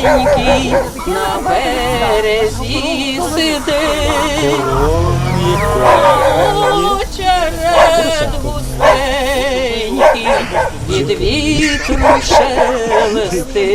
пустенький на березі сидить. Очеред густенький від вітру шелестить.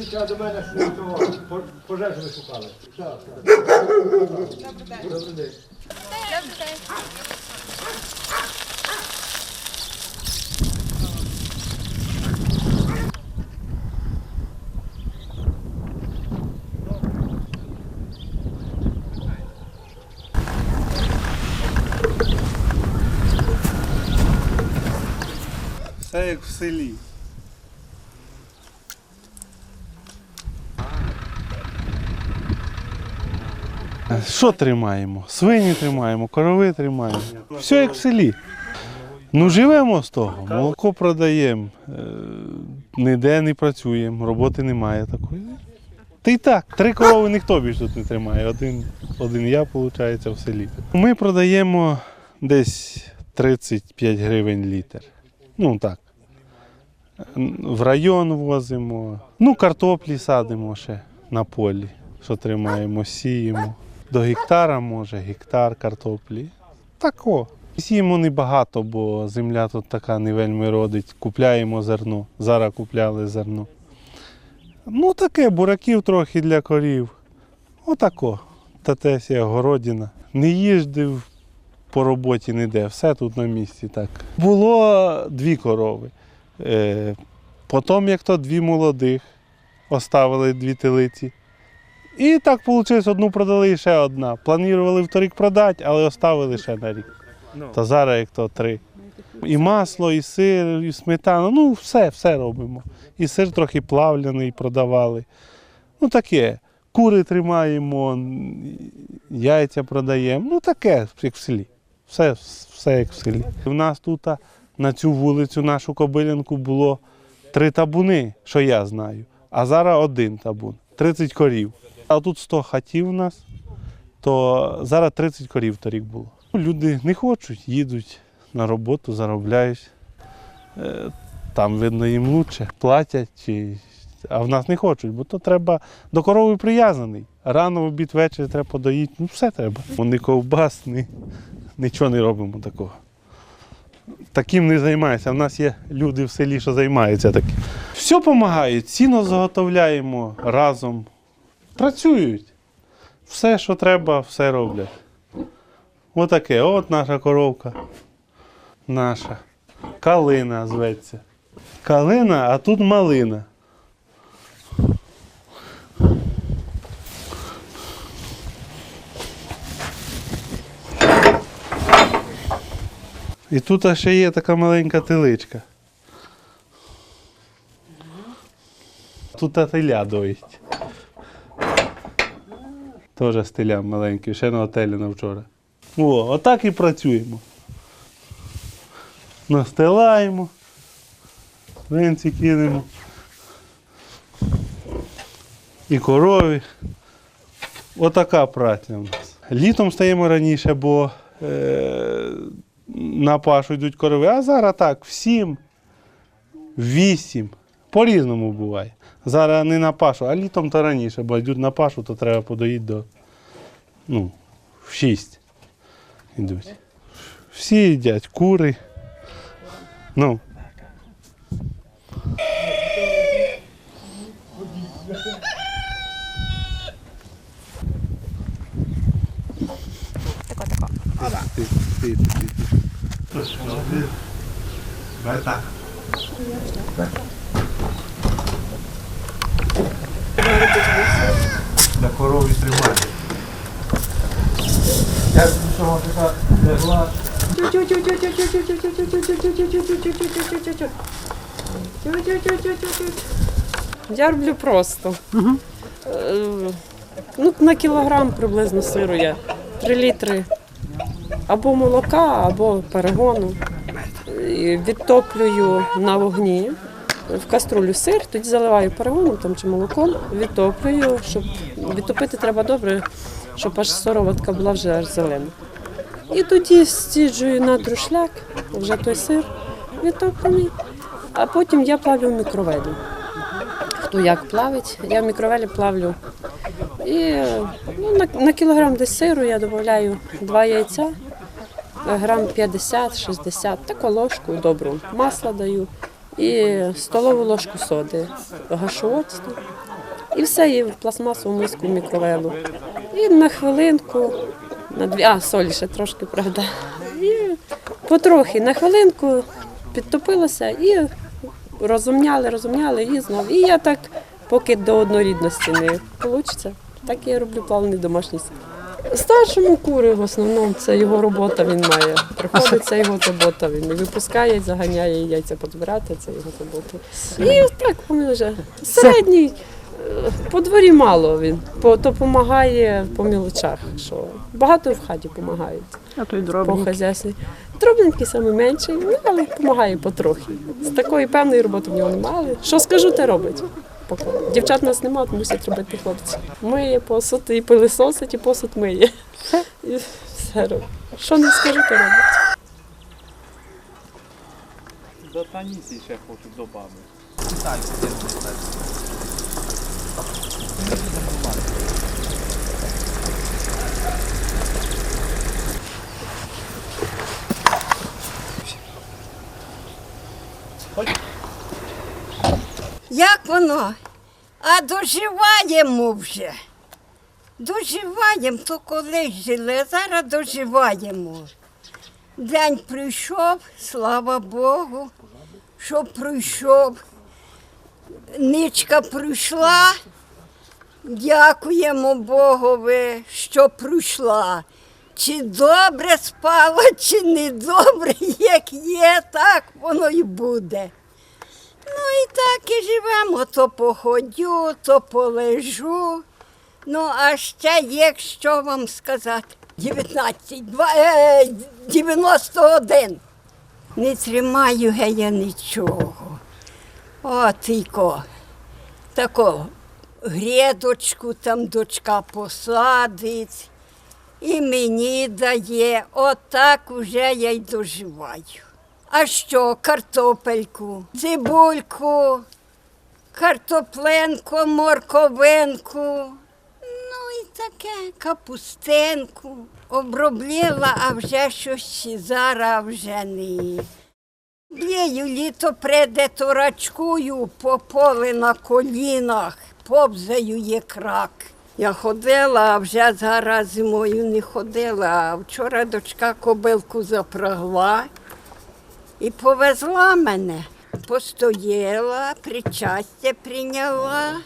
Приїхали до мене пожежу ви шукали. Так, так. Добрий день. Все як в селі. Що тримаємо? Свині тримаємо, корови тримаємо. Все як в селі. Ну, живемо з того, молоко продаємо, е, ніде не працюємо, роботи немає такої. Та й так, три корови ніхто більше тут не тримає. Один, один я, виходить, в селі. Ми продаємо десь 35 гривень літр. Ну так. В район возимо. Ну, картоплі садимо ще на полі, що тримаємо, сіємо. До гектара може, гектар картоплі. Тако. Сіємо небагато, бо земля тут така не вельми родить. Купляємо зерно. Зараз купляли зерно. Ну, таке, бураків трохи для корів. Отако. Татесія, городина. Не їздив по роботі ніде, все тут на місці так. Було дві корови. Е, потім, як то дві молодих, оставили дві телиці. І так вийшло, одну продали і ще одна. Планували вторік продати, але оставили ще на рік. То зараз як то три. І масло, і сир, і сметана. Ну, все, все робимо. І сир трохи плавляний продавали. Ну таке. Кури тримаємо, яйця продаємо. Ну таке, як в селі. Все, все як в селі. У нас тут на цю вулицю, нашу Кобилянку, було три табуни, що я знаю. А зараз один табун, 30 корів. А тут 100 хатів у нас, то зараз 30 корів торік було. Люди не хочуть, їдуть на роботу, заробляють. Е, Там, видно, їм краще, платять, чи... а в нас не хочуть, бо то треба до корови прив'язаний. Рано в обід вечір треба подоїти, ну все треба. Вони ковбас, ні, нічого не робимо такого. Таким не займається. У нас є люди в селі, що займаються таким. Все допомагають, сіно заготовляємо разом. Працюють. Все, що треба, все роблять. Отаке, от наша коровка. Наша. Калина зветься. Калина, а тут малина. І тут ще є така маленька теличка. Тут теля доїть. Теж стиля маленький, ще на готелі на вчора. О, отак і працюємо. Настилаємо, венці кинемо. І корові. Отака праця в нас. Літом стаємо раніше, бо е, на пашу йдуть корови, а зараз так, в сім, в вісім. По-різному буває. Зараз не на пашу, а літом то раніше, бо йдуть на пашу, то треба подоїти до ну, в шість йдуть. Всі їдять кури. Ну. Ти, ти, ти, ти. так. Для корови тримає. Я що вам така легла. Я роблю просто. Е, Ну, на кілограм приблизно сиру я 3 літри або молока, або перегону. І Відтоплюю на вогні в каструлю сир, тоді заливаю перегоном там, чи молоком, відтоплюю, щоб відтопити треба добре, щоб аж сироватка була вже аж зелена. І тоді стіджую на друшляк, вже той сир відтоплений, а потім я плавлю в мікровелі. Хто як плавить, я в мікровелі плавлю. І ну, на, на кілограм десь сиру я додаю два яйця, грам 50-60, таку ложку добру масла даю і столову ложку соди, оцту. І все є в пластмасову миску мікровелу. І на хвилинку, на дві, а солі ще трошки, правда. І потрохи на хвилинку підтопилося і розумняли, розумняли і знову. І я так, поки до однорідності не вийде, так я роблю плавний домашній сир. Старшому кури в основному це його робота він має. Приходить, це його робота. Він і випускає, заганяє яйця підбирати, це його робота. І так вони вже середній. По дворі мало він, по, то допомагає по мілочах. Що багато в хаті допомагають А той по дробник. хазяйстві. Дробненький саме менший, ну, але допомагає потрохи. З такої певної роботи в нього немає. Що скажу, те робить. Поки. Дівчат у нас немає, мусять робити хлопці. Миє посуд, і пилисосить, і посуд миє. І все робить. Що не скажу, то робить. До Танісі ще хочу добавити. Як воно? А доживаємо вже. Доживаємо, то колись жили, а зараз доживаємо. День прийшов, слава Богу, що прийшов. Нічка прийшла. Дякуємо Богові, що прийшла. Чи добре спала, чи не добре, як є, так воно і буде. Ну і так і живемо, то походю, то полежу. Ну, а ще є, що вам сказати. 19, два- е, 91. Не тримаю я нічого. О, тільки таку грядочку там дочка посадить і мені дає. Отак уже я й доживаю. А що, картопельку, цибульку, картопленку, морковинку, ну і таке, капустинку. Обробляла, а вже щось зараз вже не. Блію літо преде торачкую по поле на колінах, повзаю є крак. Я ходила, а вже зараз зимою не ходила. А вчора дочка кобилку запрагла і повезла мене. Постояла, причастя прийняла.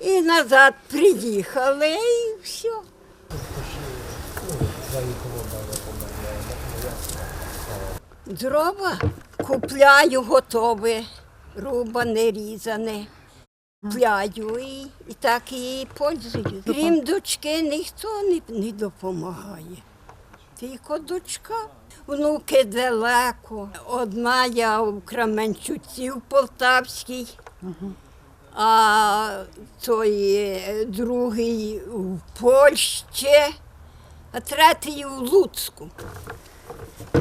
І назад приїхали, і все. Дрова купляю готове, рубане, різане. Купляю і, і так і пользую. Крім дочки, ніхто не, не допомагає. Тільки дочка. Внуки далеко. Одна я у Кременчуці в Полтавській, а той е, другий в Польщі, а третій у Луцьку.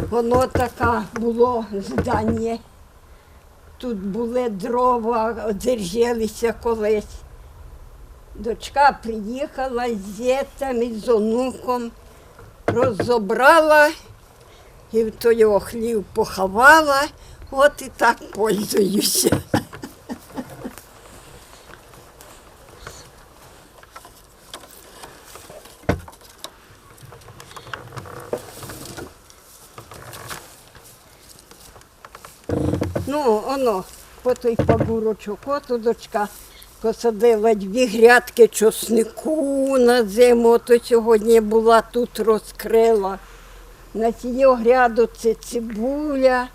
Воно таке було здання. Тут були дрова, одержалися колись. Дочка приїхала з дітям і з онуком, розібрала і в той хлів поховала, от і так пользуюся. Ну, воно, по той пагурочок, от дочка посадила дві грядки чоснику на зиму, то сьогодні була тут розкрила. На цій гряду це цибуля,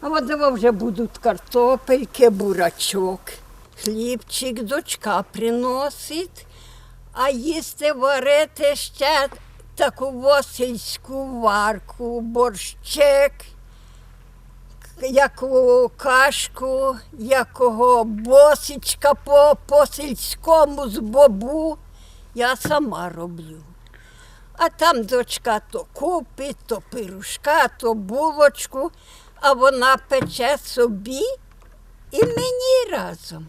А диво вже будуть картопельки, бурачок. Хлібчик дочка приносить, а їсти варити ще таку восильську варку, борщик, яку кашку, якого босичка по, по сільському з бобу. Я сама роблю. А там дочка то купить, то пирушка, то булочку, а вона пече собі і мені разом.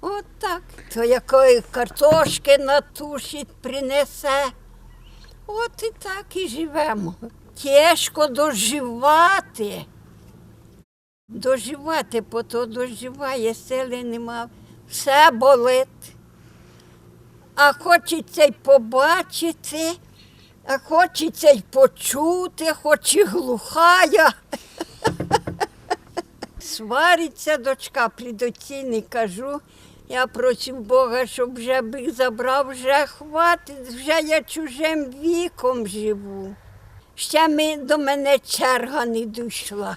От так. То якої картошки натушить, принесе. От і так і живемо. Тяжко доживати. Доживати, бо то доживає, сили нема, все болить. А хочеться й побачити, а хочеться й почути, хоч і глухая. Свариться дочка придоційний, кажу. Я просив Бога, щоб вже б забрав, вже хватить, вже я чужим віком живу. Ще ми, до мене черга не дійшла.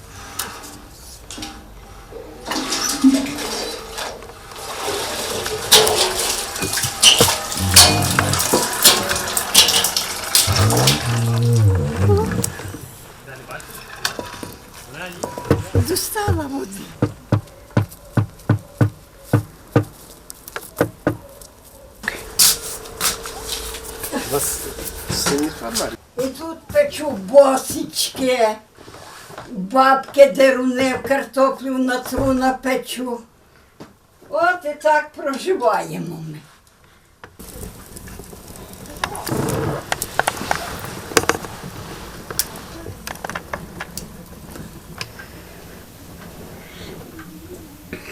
Достала води. І тут печу босички, бабки деруни, картоплю на тру напечу. От і так проживаємо ми.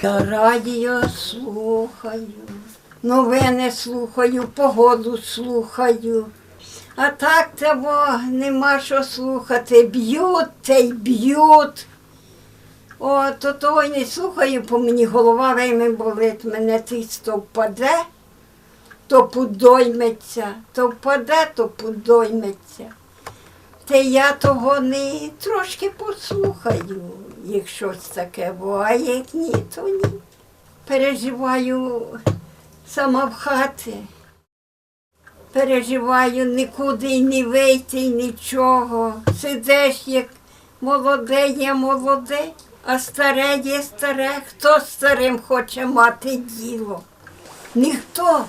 Радіо слухаю, новини слухаю, погоду слухаю. А так того нема що слухати. Б'ють та й б'ють. О, то того не слухаю, бо мені голова вельми болить, мене тисто впаде, то подойметься, то впаде, то подойметься. Та я того не трошки послухаю, як щось таке, бо а як ні, то ні. Переживаю сама в хаті. Переживаю нікуди не вийти, нічого. Сидиш як молоде є молоде, а старе є старе. Хто з старим хоче мати діло? Ніхто.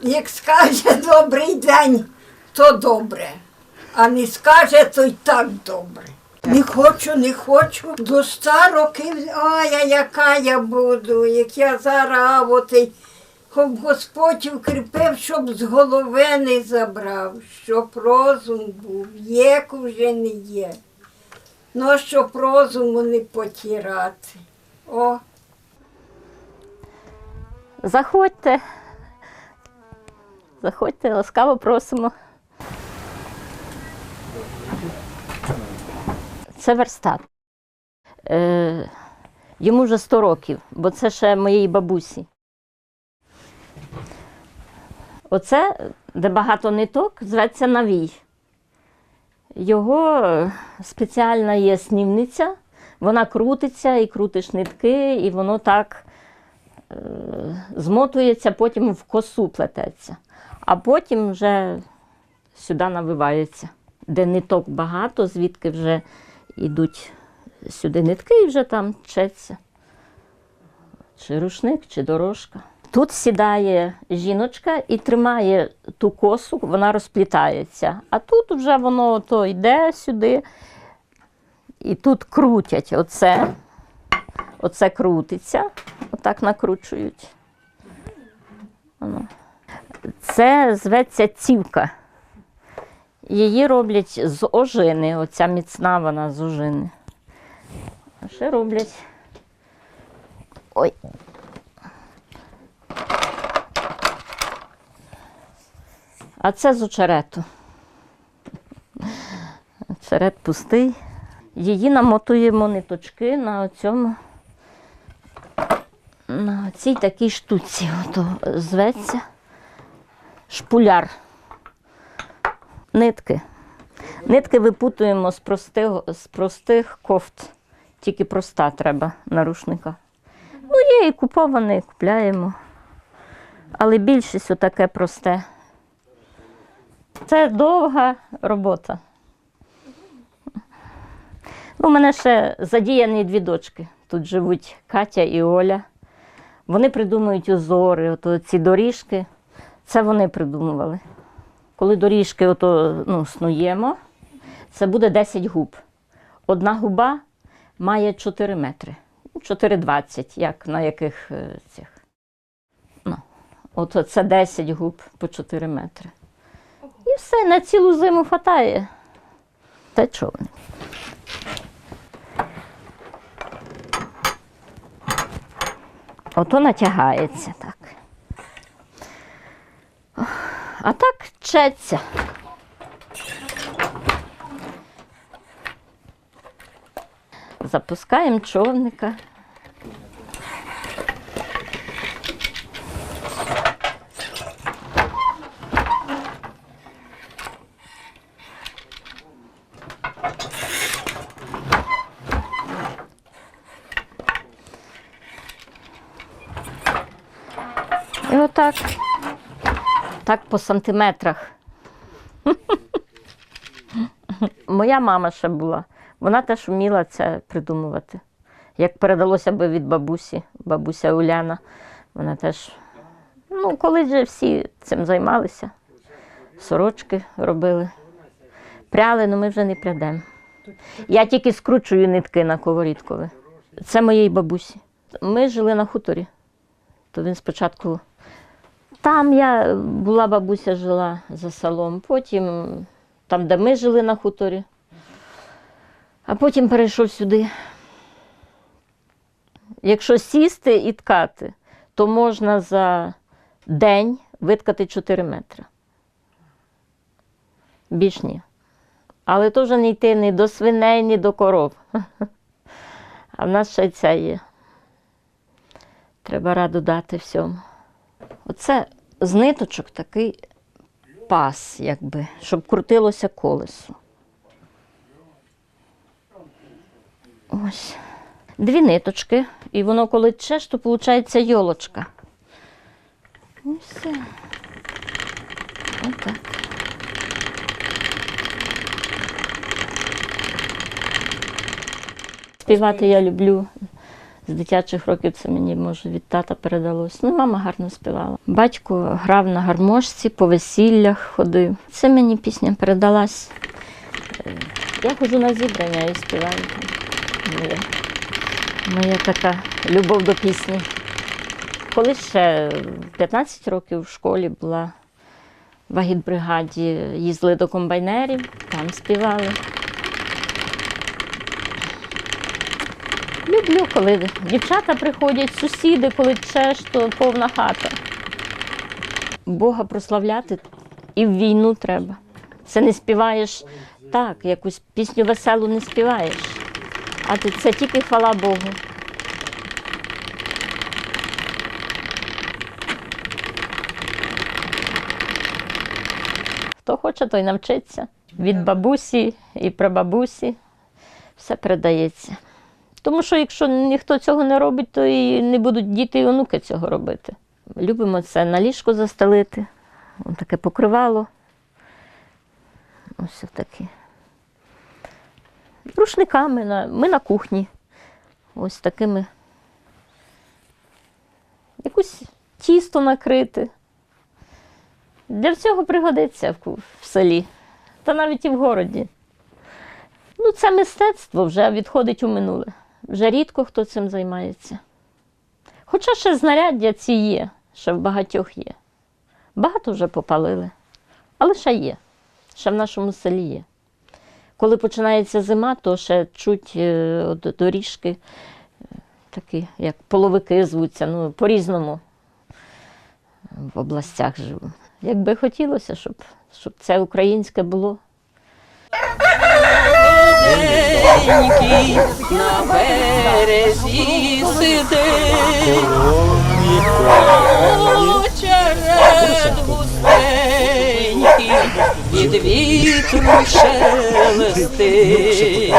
Як скаже добрий день, то добре, а не скаже, то й так добре. Не хочу, не хочу. До ста років, ой, а яка я буду, як я зараз щоб Господь укріпив, щоб з голови не забрав, щоб розум був, віку вже не є. Ну, щоб розуму не потірати. О, Заходьте. Заходьте, ласкаво просимо. Це верстат. Е, йому вже 100 років, бо це ще моєї бабусі. Оце, де багато ниток, зветься навій. Його е, спеціальна є снівниця, вона крутиться і крутиш нитки, і воно так е, змотується, потім в косу плететься, а потім вже сюди навивається. Де ниток багато, звідки вже йдуть сюди нитки і вже там четься. Чи рушник, чи дорожка. Тут сідає жіночка і тримає ту косу, вона розплітається. А тут вже воно то йде сюди. І тут крутять оце. Оце крутиться, отак накручують. Це зветься цівка. Її роблять з ожини. Оця міцна вона з ожини. А ще роблять. Ой. А це з очерету. Очерет пустий. Її намотуємо ниточки на цьому на цій такій штуці. Ото зветься шпуляр. Нитки. Нитки випутуємо з простих, з простих кофт. Тільки проста треба на рушника. Ну, є і купований, купляємо. Але більшість отаке просте. Це довга робота. Ну, У мене ще задіяні дві дочки. Тут живуть Катя і Оля. Вони придумують узори, ото ці доріжки. Це вони придумували. Коли доріжки ото, ну, снуємо, це буде 10 губ. Одна губа має 4 метри. Ну, 4,20, як на яких е, цих. Ну, от це 10 губ по 4 метри. І все, на цілу зиму хватає. Та човник. Ото натягається так. А так четься. Запускаємо човника. Отак. Так по сантиметрах. Моя мама ще була. Вона теж вміла це придумувати. Як передалося би від бабусі, бабуся Уляна, вона теж, ну, коли вже всі цим займалися, сорочки робили. Пряли, ну ми вже не прядемо. Я тільки скручую нитки на коворідкові. Це моєї бабусі. Ми жили на хуторі. То він спочатку там я була бабуся жила за селом, потім там, де ми жили на хуторі, а потім перейшов сюди. Якщо сісти і ткати, то можна за день виткати 4 метри. Більш ні. Але то вже не йти ні до свиней, ні до коров. А в нас ще й це є. Треба раду дати всьому. Оце з ниточок такий пас, якби, щоб крутилося колесо. Ось. Дві ниточки, і воно коли чеш, то виходить йолочка. І все. Отак. Співати я люблю з дитячих років це мені може від тата передалось. Ну, мама гарно співала. Батько грав на гармошці, по весіллях ходив. Це мені пісня передалась. Е, Я ходжу на зібрання і співаю. Моя, моя така любов до пісні. Коли ще 15 років в школі була в агітбригаді, їздили до комбайнерів, там співали. Люблю, коли дівчата приходять, сусіди, коли чеш, то повна хата. Бога прославляти і в війну треба. Це не співаєш так, якусь пісню веселу не співаєш. А це тільки хвала Богу. Хто хоче, той навчиться. Від бабусі і прабабусі все передається. Тому що якщо ніхто цього не робить, то і не будуть діти і онуки цього робити. Любимо це на ліжко застелити, Ось таке покривало. Ось таке. Рушниками на, ми на кухні. Ось такими. Якусь тісто накрити. Для всього пригодиться в, в селі, та навіть і в городі. Ну, це мистецтво вже відходить у минуле. Вже рідко хто цим займається. Хоча ще знаряддя ці є, ще в багатьох є. Багато вже попалили, але ще є. Ще в нашому селі є. Коли починається зима, то ще чуть е, доріжки, е, такі, як половики звуться, ну, по-різному в областях живу. Якби хотілося, щоб, щоб це українське було. День на березі сидить. очеред черед густенький від вітру шелестить.